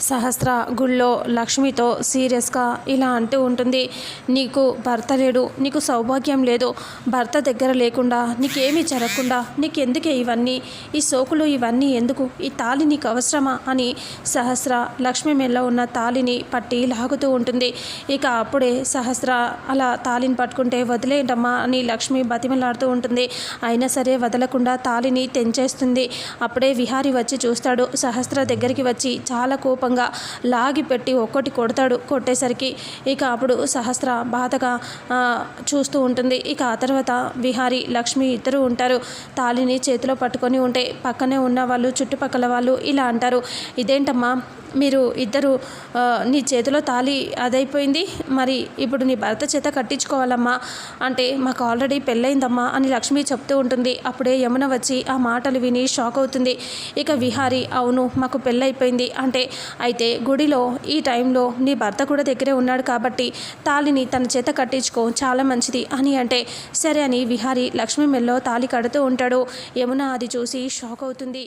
సహస్ర గుళ్ళో లక్ష్మితో సీరియస్గా ఇలా అంటూ ఉంటుంది. నీకు భర్త లేడు నీకు సౌభాగ్యం లేదు. భర్త దగ్గర లేకుండా నీకేమీ జరగకుండా నీకెందుకే ఇవన్నీ? ఈ సోకులు ఇవన్నీ ఎందుకు? ఈ తాళి నీకు అవసరమా? అని సహస్ర లక్ష్మి మెల్ల ఉన్న తాళిని పట్టి లాగుతూ ఉంటుంది. ఇక అప్పుడే సహస్ర అలా తాళిని పట్టుకుంటే వదిలేయడమ్మా అని లక్ష్మి బతిమలాడుతూ ఉంటుంది. అయినా సరే వదలకుండా తాళిని తెంచేస్తుంది. అప్పుడే విహారి వచ్చి చూస్తాడు. సహస్ర దగ్గరికి వచ్చి చాలా కోపం కోపంగా లాగి పెట్టి ఒక్కటి కొడతాడు. కొట్టేసరికి ఇక అప్పుడు సహస్ర బాధగా చూస్తూ ఉంటుంది. ఇక ఆ తర్వాత విహారి లక్ష్మి ఇద్దరు ఉంటారు. తాళిని చేతిలో పట్టుకొని ఉంటే పక్కనే ఉన్న వాళ్ళు చుట్టుపక్కల వాళ్ళు ఇలా అంటారు. ఇదేంటమ్మా? మీరు ఇద్దరు నీ చేతిలో తాళి అదైపోయింది. మరి ఇప్పుడు నీ భర్త చేత కట్టించుకోవాలమ్మా. అంటే మాకు ఆల్రెడీ పెళ్ళయిందమ్మా అని లక్ష్మి చెప్తూ ఉంటుంది. అప్పుడే యమున వచ్చి ఆ మాటలు విని షాక్ అవుతుంది. ఇక విహారి అవును మాకు పెళ్ళైపోయింది అంటే అయితే గుడిలో ఈ టైంలో నీ భర్త కూడా దగ్గరే ఉన్నాడు కాబట్టి తాళిని తన చేత కట్టించుకో చాలా మంచిది అని అంటే సరే అని విహారి లక్ష్మి మెల్లో తాళి కడుతూ ఉంటాడు. యమున అది చూసి షాక్ అవుతుంది.